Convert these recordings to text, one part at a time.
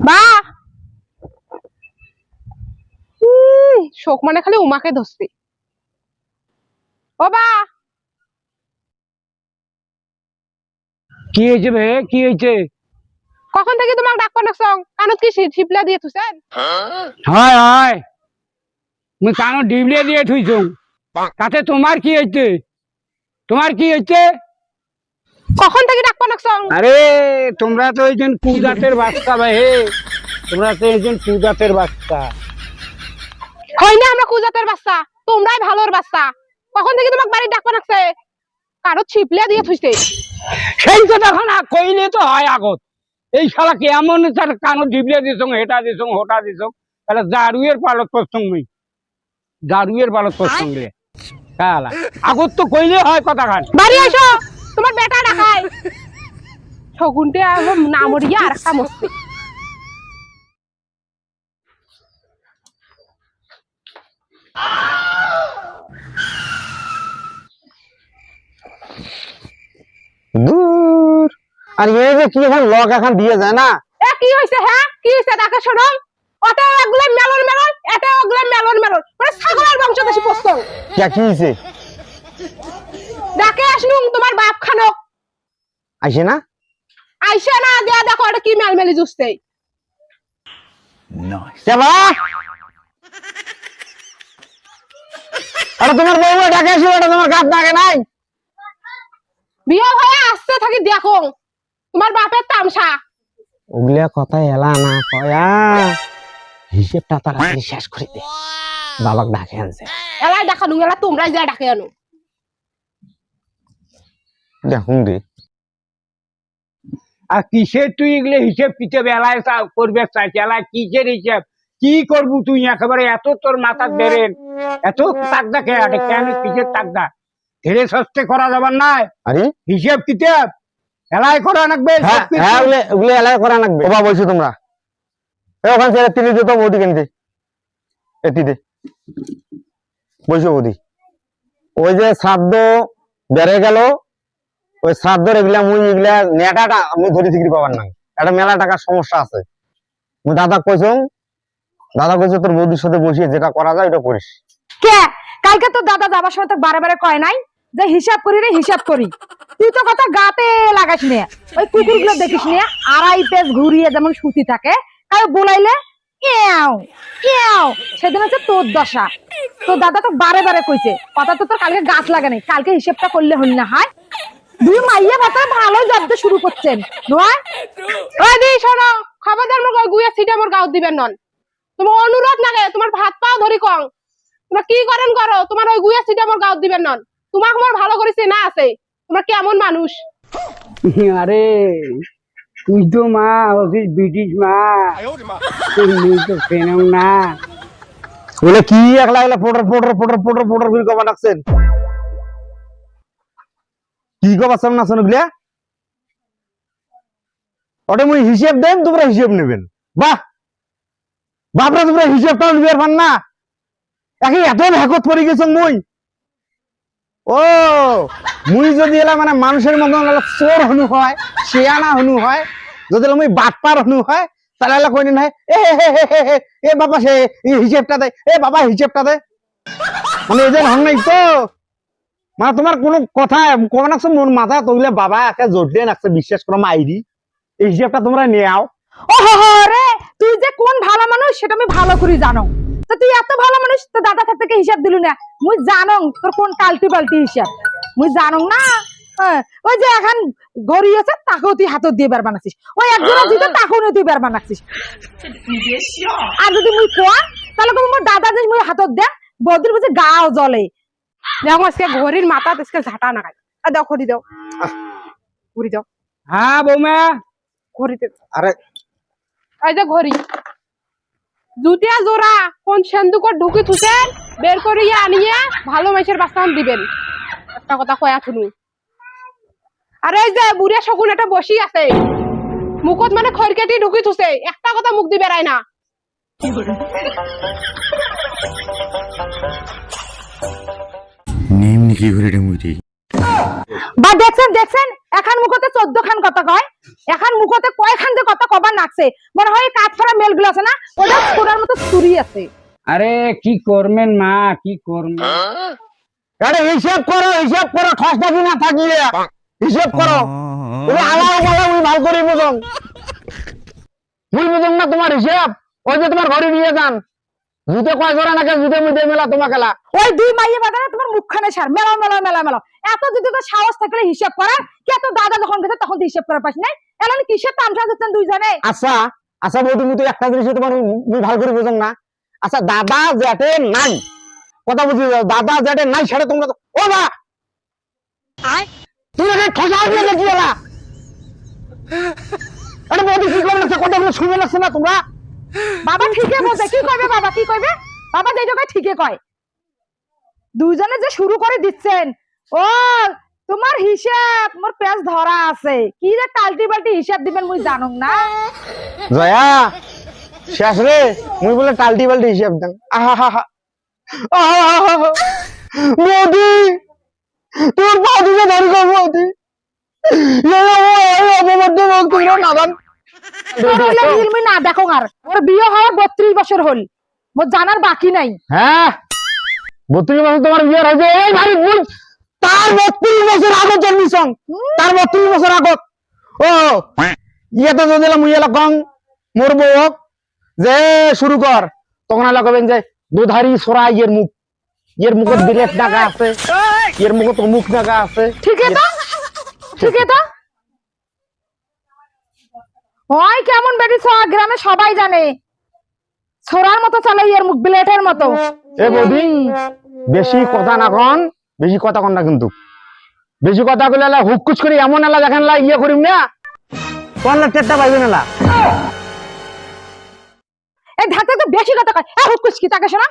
বা শোক মানে খালি উমাকে ধরছি। ও বা কি হয়েছে বে? কি হয়েছে? কখন থেকে তোমাকে ডাক পানাক কানত কি সি- ছিপলা দিয়ে থুছেন হয় হয়। মুই কানো ডিবলে দিয়ে থুইছো। তাতে তোমার কি হয়েছে? তোমার কি হয়েছে? কখন থেকে ডাক পানাক আরে তোমরা তো একজন কুজাতের বাচ্চা ভাই হে। তোমরা তো একজন কুজাতের বাচ্চা। হয় না আমরা কুজাতের বাচ্চা তোমরাই ভালোর বাচ্চা। কখন থেকে তোমাকে বাড়ি ডাক পানাকছে কারও ছিপলা দিয়ে থুইছে। সেই কথা এখন আ- কইলে তো হয় আগত। এই শালা কেমন তার কানো ডিবলে দিছ হেটা দিছ হোটা দিছ। তাহলে জারুয়ের পালত করছং মুই। জারুয়ের পালত করছং রে। কালা আগত তো কইলে হয় কথা খান বাড়ি এসো তোমার বেটা ডাকায় শগুনটে নামরিয়া আর একটা মস্তি দূর। আর এই যে কি এখন লক এখন দিয়ে যায় না? এ কি হ্যাঁ? কি তাকে শোনো। মেলন মেলন এত ওগুলো মেলন মেলন। মানে ছাগলের বংশ বেশি পোস্ত। কে কি হয়েছে ডাকে তোমার বাপ খানক আইসে না? আইসা না দেয়া দেখো এটা কি মেলমেলি জুসতে চালা আরে তোমার বউ ডাকে এটা তোমার ডাকে নাই? বিয়ে হয়ে আসতে থাকি দেখো। তোমার বাপের তামসা। ওগুলা কথা এলা না কয়া। হিসেবটা তাড়াতাড়ি শেষ করে দে। বাবাক ডাকে আনছে। এলাই দেখানু এলা তোমরাই যা ডাকে আনো। দেখুন রে আর কিসের তুই এগুলো হিসেব কিতাব এলায় চা- করবে? চাইছে এলায় কিসের হিসেব? কি করব তুই? একেবারে এত তোর মাথার বেরেন। এত তাকদা খেয়ে আটে কেন কিসের তাকদা ধীরে সস্তে করা যাবার নাই। আরে? হিসেব কিতাব? এলাই করা লাগবে হ্যাঁ। হ্যাঁ ওগুলো এলাই করা লাগবে। ওবা বলছো তোমরা। ওখান দিত বৌদি কিনতে। এটি দে। বলছো বৌদি। ওই যে শ্রাদ্ধ বেড়ে গেল ওই শ্রাদ্ধ এগুলা মুই এগুলা নেটাটা আমি ধরি থিকরি পাবার না একটা মেলা টাকার সমস্যা আছে। মুই দাদা কইছং দাদা কইছে তোর বৌদির সাথে বসিয়ে যেটা করা যায় ওটা করিস। কে? কালকে তো দাদা যাবার সময় তো বারে কয় নাই যে হিসাব করি রে, হিসাব করি। তুই তো কথা গাতে লাগাস নে। ওই কুকুরগুলো দেখিস নে, আড়াই পেজ ঘুরিয়ে যেমন সুতি থাকে কাউ বলাইলে সেদিন হচ্ছে তোর দশা। তোর দাদা তো বারে বারে কইছে, কথা তো তোর কালকে গাছ লাগে নাই, কালকে হিসেবটা করলে হল না হয়। দুই মাইয়া ভাতা ভালো জব্দ শুরু করছেন। নয়? ওই দি শোনো। খবরদার মোর গুয়া সিটা মোর গাও দিবেন নন। তোমার অনুরোধ নাগে তোমার ভাত পাও ধরি কং। তোমরা কি করেন করো? তোমার ওই গুয়া সিটা মোর গাও দিবেন নন। তোমাকে মোর ভালো করেছে না আছে। তোমরা কেমন মানুষ? আরে তুই তো মা অফিস ব্রিটিশ মা। তুই তো চেনেও না। বলে কি একলা একলা পোটর পোটর পোটর পোটর পোটর করে কবা ডাকছেন? কি কবা সামনে না শুনগুলা ওটা মুই হিসেব দেন, তোমরা হিসেব নেবেন। বাহ! বাপরা তোমরা হিসেবটাও নিবে পান না। একে এত ভেকত পড়ে গেছ মুই। ও, মুই যদি এলা মানে মানুষের মতন এলা চোর হনু হয়, শিয়ানা হনু হয়, যদি মুই বাটপার হনু হয়, তাহলে এলা কইনি নাই এ এ বাবা সে হিসেবটা দে, এ বাবা হিসেবটা দে। মানে এদের হন নাই তো। মানে তোমার কোনো কথা কবে নাকছে মোর মাথা তৈলে বাবা একে দিয়ে নাকছে বিশ্বাস করো মাইরি এই হিসেবটা তোমরা রে তুই যে কোন ভালো মানুষ সেটা আমি ভালো করে জানো। তো তুই এত ভালো মানুষ তো দাদা থাকতে হিসাব না। মুই জানো তোর কোন কালটি পাল্টি হিসাব মুই জানো না। ওই যে এখন ঘড়ি আছে তাকেও তুই হাতত দিয়ে বের বানাচ্ছিস ওই একজনের দিতে তাকেও নিয়ে তুই বের বানাচ্ছিস আর যদি মুই কোয়া তাহলে মোর দাদা যে মুই হাতত দে বদির বুঝে গাও জ্বলে। দেখো আজকে ঘড়ির মাথা আজকে ঝাঁটা না খাই আর দাও ঘড়ি দাও। ঘড়ি দাও। হ্যাঁ বৌমা। ঘড়িতে আরে। এই যে ঘড়ি। জুতিয়া জোড়া কোন সেন্দুকর ঢুকি থুসেন বের করিয়া আনিয়ে ভালো মাইসের বাস্তান দিবেন। একটা কথা কয়া শুনু। আরে এই যে বুড়িয়া শকুন একটা বসি আছে। মুখত মানে খড়কেটি ঢুকি থুসে একটা কথা মুখ দি বেড়ায় না। নিম নিকি ঘুরে মুই বা দেখছেন দেখছেন? এখন মুখতে চোদ্দ খান কথা কয়। এখন মুখতে কয়খান যে কথা কবার নাকছে? মনে হয় মেলগুলো আছে না? ওটা মতো চুরি আছে। আরে কি করবেন মা? কি করবেন? আরে হিসাব করো হিসাব করো না থাকিলে। হিসাব করো। আলাদা বলা ভালো করে বুঝং। মুই বুঝং না তোমার হিসাব। ওই যে তোমার ঘরে নিয়ে যান। জুতে কয় জোড়া নাকি জুতে মুদে মেলা তোমাকে লা? ওই দুই মাইয়ে বাজারে তোমার মুখখানে সার। মেলা মেলা মেলা মেলা। এত যদি তো সাহস থাকলে হিসাব করার কে তো দাদা যখন গেছে তখন তো হিসাব করার পাস নাই? এলান কিসের তামসা দিচ্ছেন দুইজনে? আচ্ছা আচ্ছা বৌদি মুই তো একটা জিনিস তোমার মুই ভালো করে না। আচ্ছা দাদা জেঠে নাই। কথা বুঝি যাও, দাদা জেঠে নাই সেটা তোমরা তো ও বা তুমি আগে ঠসা দিয়ে এলা। আরে বৌদি কি করে লাগছে কথাগুলো শুনে লাগছে না তোমরা? বাবা ঠিকই বলছে কি কইবে বাবা কি কইবে বাবা যেটা কয় ঠিকই কয় দুইজনে যে শুরু করে দিচ্ছেন ও তোমার হিসাব মোর পেজ ধরা আছে কি যে টাল্টি বাল্টি হিসাব দিবেন মুই জানুম না জয়া শেষ রে মুই বলে টাল্টি বাল্টি হিসাব দেন আহা হা হা বৌদি তোর পা দিকে ধরি কর বৌদি তোমরা নাদান তোর হইলে না দেখো আর। ওর বিয়ে হওয়ার বত্রিশ বছর হল। মোর জানার বাকি নাই। হ্যাঁ। বত্রিশ বছর তোমার বিয়ে হয়েছে। এই ভাই তার বত্রিশ বছর আগত জন্মিছং। তার বত্রিশ বছর আগত। ও যদি মুই মোর বউক যে শুরু কর। তখন এলা কবেন যে দুধারি সরা ইয়ের মুখ। ইয়ের মুখত বিলেট ডাকা আছে। ইয়ের মুখত মুখ নাগা আছে। ঠিকই তো। ঠিকই তো। হয় কেমন বেটি ছ- গ্রামে সবাই জানে। ছোড়ার মতো চলে এর মুখ ব্লেটের মতো। এ বৌদি বেশি কথা না কন বেশি কথা কন না কিন্তু। বেশি কথা কইলে এলা হুকুচ করে এমন এলা দেখেন লা ইয়ে করিম না। কোন লা টেটটা পাইবে না লা এই ধাতে তো বেশি কথা কয়। এ হুকুস কি তাকে শোনা?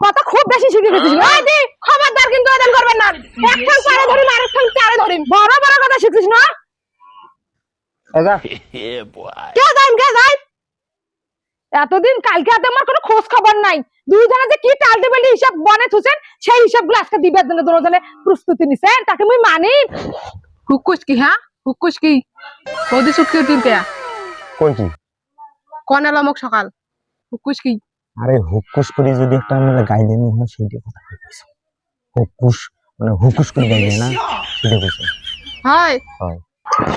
কথা খুব বেশি শিখে গেছিস। ওই দি খবরদার কিন্তু ওদের করবেন না। একখান পারে ধরিম আরেকখান চারে ধরিম বড় বড় কথা শিখিস না এগা কে যাইন কে যাইন এতদিন কালকে হাতে আমার কোনো খোঁজ খবর নাই। দুইজনে যে কি টালতে হিসাব বনে থুছেন সেই হিসাবগুলো আজকে দিবার জন্য দুজনে প্রস্তুতি নিছেন তাকে মুই মানি। হুকুস কি হ্যাঁ? হুকুস কি? বৌদি চুক্তি দিন কে কন এলো মোক সকাল। হুকুস কি? আরে হুকুস করে যদি একটা মানে গাইলেন হয় সেইটা কথা কইছো হুকুস মানে হুকুস করে গাইলে না? সেটা কইছো হয়। হয়।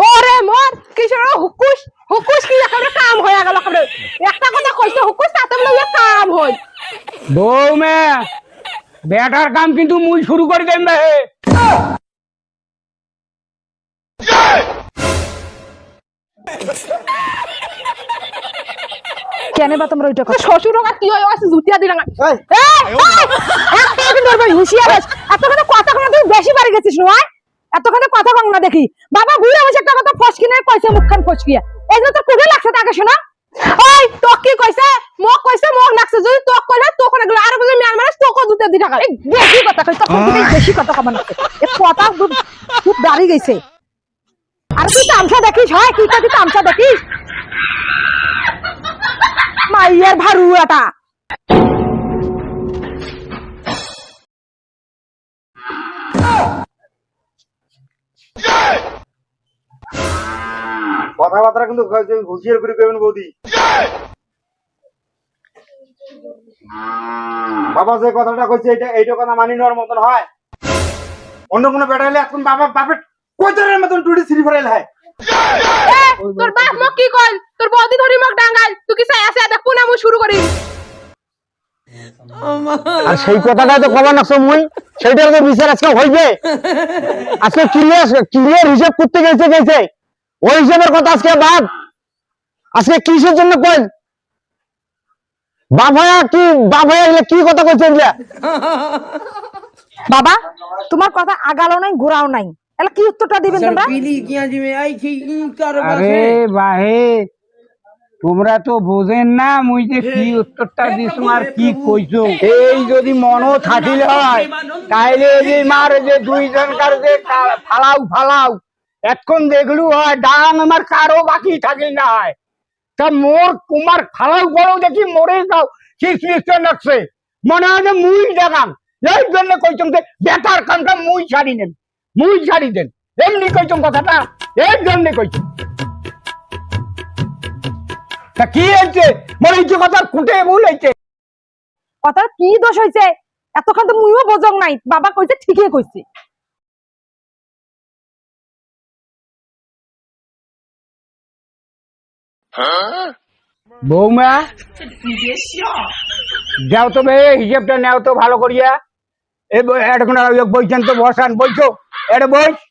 ওরে মোর কিসের হুকুস হুকুস কি কাম হয়ে গেল একটা কথা কইছে হুকুস তাতে কাম হই বউ মে বেটার কাম কিন্তু মুই শুরু করে দেন হে। কেন বা তোমরা ওইটা কথা? শ্বশুর কি হয় আছে জুতিয়া দিলাম এই, একদিন ধরবে হুঁশিয়ার আছ এতখানে কথা কোনো তুই বেশি বাড়ি গেছিস নয়? এতখানে কথা কম না দেখি। বাবা বুড়া বসে একটা কথা ফসকিনে কইছে মুখখান ফসকিয়া এই যে তোর কুড়ে লাগছে তাকে শোনা। ওই তো কি কইছে? মোক কইছে মোক লাগছে। যদি তোক কইলে তোক আর মিয়ান তোকে জুতিয়া দি টাকা এই বেশি কথা কই তখন তুমি বেশি কথা কম না এ কথা খুব দাঁড়ি গেছে। আর তুই তামসা দেখিস হয়? কি তুই তামসা দেখিস। মাইয়ার ভারুয়াটা। কথাবার্তা কিন্তু হুঁশিয়ার করে কইবেন বৌদি। বাবা যে কথাটা কইছে এটা এইটা কথা মানি নেওয়ার মতন হয়। অন্য কোনো বেটাইলে এখন বাবা বাপের কোচরের মতন টুটি সিঁড়ি ফেরাইল হয়। তোর বাপ মোক কি কল তোর বৌদি ধরি মোক ডাঙ্গাল তুই কি চাই আছে? দেখ পুনা মুই শুরু করি আর সেই কথাটাই তো কবার নাকছো মুই। সেইটার তো বিচার আজকে হইবে। আজকে ক্লিয়ার ক্লিয়ার হিসাব করতে গেছে গেছে। ওই হিসাবের কথা আজকে বাদ। আজকে কিসের জন্য বাপ কি বাপ এগুলা কি কথা কইছে এগুলা? বাবা তোমার কথা আগালো নাই ঘোরাও নাই। এলা কি উত্তরটা দিবেন তোমরা? আরে বাহে। তোমরা তো বোঝেন না মুই যে কি উত্তরটা দিছো আর কি কইছো? এই যদি মনও থাকিলে হয় তাইলে এই যে মার যে দুইজনকার যে ফালাও ফালাও এখন দেখলু হয় ডাং আমার কারও বাকি থাকিল না হয় তা মোর কুমার ফালাও বড় দেখি মরে যাও কি সিস্টেম লাগছে মনে হয় যে মুই দেখাম। এই জন্য কইতাম যে বেটার কামটা মুই ছাড়ি নেন মুই ছাড়ি দেন। এমনি কইছম কথাটা এর জন্য কইছম। তা কি হয়েছে? মনে হচ্ছে কথা কুটে ভুল হয়েছে। কথার কি দোষ হয়েছে? এতক্ষণ তো মুইও বোঝক নাই। বাবা কইছে ঠিকই কইছে। বৌমা যাও তো হিসেবটা নেও তো ভালো করিয়া। এ এখন বইছেন তো বসান বইছো এটা বই বল। বাবা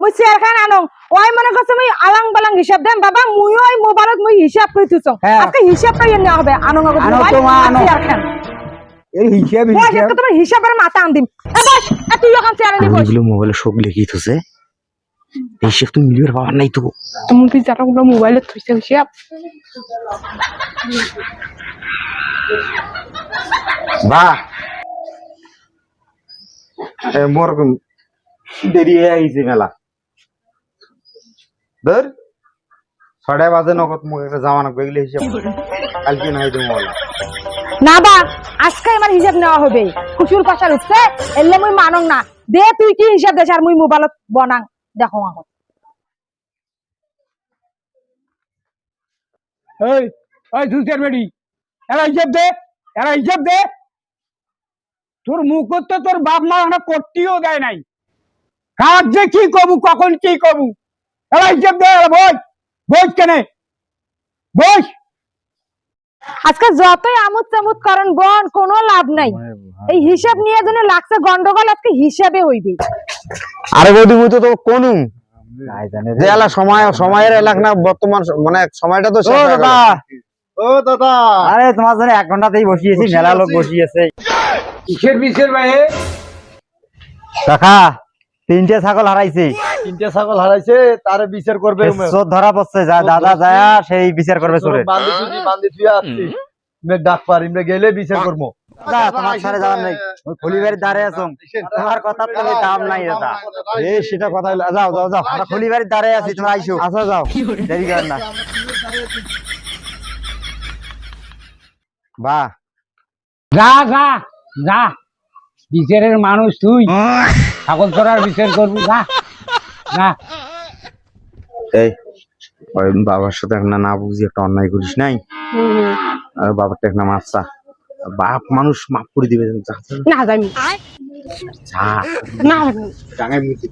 মুই চেয়ার খান আনং ওই মনে করছে মুই আলাং বালাং হিসাব দেন বাবা মুই ওই মোবাইলত মুই হিসাব করে হ্যাঁ। আজকে হিসাবটা ইয়ে নেওয়া হবে। আনং আনো আনো। চেয়ার খান এই হিসেব বস তোমার হিসাবের মাথা আনদিম এ বস এ তুই ওখান চেয়ারে নি বস মোবাইলে সব লিখিত আছে এই তুমি মিলিবার পাওয়ার নাই তো তুমি তুই যারা কোনো মোবাইলে থুইছে হিসাব বা এ, মোর দেরি হয়ে গেছে মেলা। ধর ছটায় বাজে নগদ মোক একটা জামা নাকবে এগুলো হিসাব কালকে নাই বলা না বা আজকে আমার হিসাব নেওয়া হবে খুশুর পাশার উঠছে এলে মুই মানং না। দে তুই কি হিসাব দেছ আর মুই মোবাইলত বনাং দেখো এখন এই দুধের বেড়ি। এরা হিসেব দে এরা হিসেব দে। তোর মুখ তো তোর বাপ মা আমরা করতেও দেয় নাই। কাজ যে কি কবু কখন কি হিসেব দে বই। বই কেনে? বই? আজকে যতই আমোদ চামুদ করেন বন কোনো লাভ নাই। এই হিসাব নিয়ে জন্য লাগছে গন্ডগোল আজকে হিসাবে হইবে। আরে বৌদি মুই তো তো কোনু যে এলা সময় সময়ের এলাক না বর্তমান মানে সময়টা তো শেষ হয়ে গেল। ও দাদা। আরে তোমার জন্য এক ঘন্টাতেই বসিয়েছি মেলা লোক বসিয়েছে। কিসের বিসের ভাই? কাকা। তিনটে ছাগল হারাইছে। তিনটে ছাগল হারাইছে তারে বিচার করবে চোর ধরা পড়ছে যা দাদা যায় সেই বিচার করবে চোরে বান্ধি তুই বান্ধি তুই আসছি। ডাক পার গেলে বিচার করব। দাদা তোমার সাথে যাওয়ার নেই। খলিবাড়ি দাঁড়িয়ে আছো। তোমার কথা তো আমি দাম নাই দাদা। এই সেটা কথা যাও যাও যাও। খলিবাড়ি দাঁড়িয়ে আছি তোমরা আইসো। আচ্ছা যাও। দেরি করেন না। বাহ। যা যা যা। বিচারের মানুষ তুই। ছাগল চড়ার বিচার করবি না যা। এই ওই বাবার সাথে একটা না বুঝি একটা অন্যায় করিস নাই? আর বাবারটা একটা মাপসা। বাপ মানুষ মাপ করে দিবে না জানি না জানি ডাঙায় মুখে